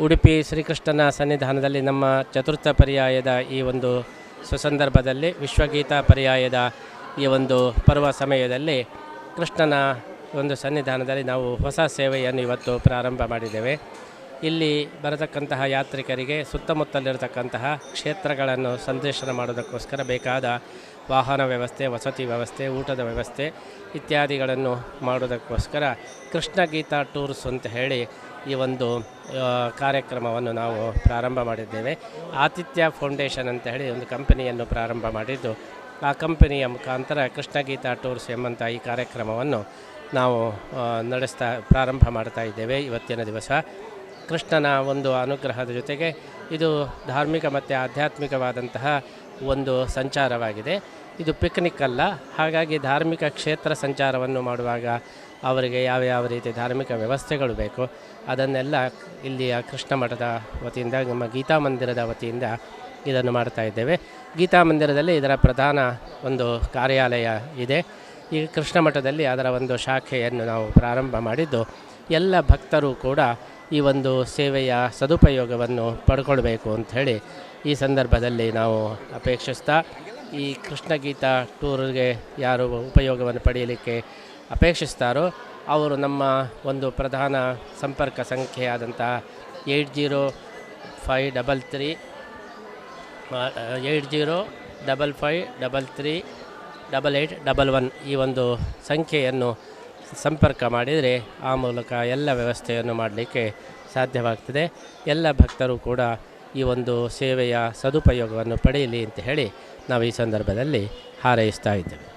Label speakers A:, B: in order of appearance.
A: ಉಡುಪಿ ಶ್ರೀಕೃಷ್ಣನ ಸನ್ನಿಧಾನದಲ್ಲಿ ನಮ್ಮ ಚತುರ್ಥ ಪರ್ಯಾಯದ ಈ ಒಂದು ಸುಸಂದರ್ಭದಲ್ಲಿ, ವಿಶ್ವಗೀತಾ ಪರ್ಯಾಯದ ಈ ಒಂದು ಪರ್ವ ಸಮಯದಲ್ಲಿ ಕೃಷ್ಣನ ಒಂದು ಸನ್ನಿಧಾನದಲ್ಲಿ ನಾವು ಹೊಸ ಸೇವೆಯನ್ನು ಇವತ್ತು ಪ್ರಾರಂಭ ಮಾಡಿದ್ದೇವೆ. ಇಲ್ಲಿ ಬರತಕ್ಕಂತಹ ಯಾತ್ರಿಕರಿಗೆ ಸುತ್ತಮುತ್ತಲಿರತಕ್ಕಂತಹ ಕ್ಷೇತ್ರಗಳನ್ನು ಸಂದರ್ಶನ ಮಾಡೋದಕ್ಕೋಸ್ಕರ ಬೇಕಾದ ವಾಹನ ವ್ಯವಸ್ಥೆ, ವಸತಿ ವ್ಯವಸ್ಥೆ, ಊಟದ ವ್ಯವಸ್ಥೆ ಇತ್ಯಾದಿಗಳನ್ನು ಮಾಡೋದಕ್ಕೋಸ್ಕರ ಕೃಷ್ಣ ಗೀತಾ ಟೂರ್ಸ್ ಅಂತ ಹೇಳಿ ಈ ಒಂದು ಕಾರ್ಯಕ್ರಮವನ್ನು ನಾವು ಪ್ರಾರಂಭ ಮಾಡಿದ್ದೇವೆ. ಆತಿಥ್ಯ ಫೌಂಡೇಶನ್ ಅಂತ ಹೇಳಿ ಒಂದು ಕಂಪನಿಯನ್ನು ಪ್ರಾರಂಭ ಮಾಡಿದ್ದು, ಆ ಕಂಪನಿಯ ಮುಖಾಂತರ ಕೃಷ್ಣ ಗೀತಾ ಟೂರ್ಸ್ ಎಂಬಂಥ ಈ ಕಾರ್ಯಕ್ರಮವನ್ನು ನಾವು ನಡೆಸ್ತಾ, ಪ್ರಾರಂಭ ಮಾಡ್ತಾ ಇದ್ದೇವೆ. ಇವತ್ತಿನ ದಿವಸ ಕೃಷ್ಣನ ಒಂದು ಅನುಗ್ರಹದ ಜೊತೆಗೆ ಇದು ಧಾರ್ಮಿಕ ಮತ್ತು ಆಧ್ಯಾತ್ಮಿಕವಾದಂತಹ ಒಂದು ಸಂಚಾರವಾಗಿದೆ. ಇದು ಪಿಕ್ನಿಕ್ ಅಲ್ಲ, ಹಾಗಾಗಿ ಧಾರ್ಮಿಕ ಕ್ಷೇತ್ರ ಸಂಚಾರವನ್ನು ಮಾಡುವಾಗ ಅವರಿಗೆ ಯಾವ ಯಾವ ರೀತಿ ಧಾರ್ಮಿಕ ವ್ಯವಸ್ಥೆಗಳು ಬೇಕು, ಅದನ್ನೆಲ್ಲ ಇಲ್ಲಿಯ ಕೃಷ್ಣ ಮಠದ ವತಿಯಿಂದ, ನಮ್ಮ ಗೀತಾ ಮಂದಿರದ ವತಿಯಿಂದ ಇದನ್ನು ಮಾಡ್ತಾ ಇದ್ದೇವೆ. ಗೀತಾ ಮಂದಿರದಲ್ಲಿ ಇದರ ಪ್ರಧಾನ ಒಂದು ಕಾರ್ಯಾಲಯ ಇದೆ. ಈ ಕೃಷ್ಣ ಮಠದಲ್ಲಿ ಅದರ ಒಂದು ಶಾಖೆಯನ್ನು ನಾವು ಪ್ರಾರಂಭ ಮಾಡಿದ್ದು ಎಲ್ಲ ಭಕ್ತರು ಕೂಡ ಈ ಒಂದು ಸೇವೆಯ ಸದುಪಯೋಗವನ್ನು ಪಡ್ಕೊಳ್ಬೇಕು ಅಂಥೇಳಿ ಈ ಸಂದರ್ಭದಲ್ಲಿ ನಾವು ಅಪೇಕ್ಷಿಸ್ತಾ ಈ ಕೃಷ್ಣಗೀತಾ ಟೂರ್ಗೆ ಯಾರು ಉಪಯೋಗವನ್ನು ಪಡೆಯಲಿಕ್ಕೆ ಅಪೇಕ್ಷಿಸ್ತಾರೋ ಅವರು ನಮ್ಮ ಒಂದು ಪ್ರಧಾನ ಸಂಪರ್ಕ ಸಂಖ್ಯೆಯಾದಂಥ eight zero five double three eight zero double five double three double eight double one ಈ ಒಂದು ಸಂಖ್ಯೆಯನ್ನು ಸಂಪರ್ಕ ಮಾಡಿದರೆ ಆ ಮೂಲಕ ಎಲ್ಲ ವ್ಯವಸ್ಥೆಯನ್ನು ಮಾಡಲಿಕ್ಕೆ ಸಾಧ್ಯವಾಗ್ತದೆ. ಎಲ್ಲ ಭಕ್ತರು ಕೂಡ ಈ ಒಂದು ಸೇವೆಯ ಸದುಪಯೋಗವನ್ನು ಪಡೆಯಲಿ ಅಂತ ಹೇಳಿ ನಾವು ಈ ಸಂದರ್ಭದಲ್ಲಿ ಹಾರೈಸ್ತಾ ಇದ್ದೇವೆ.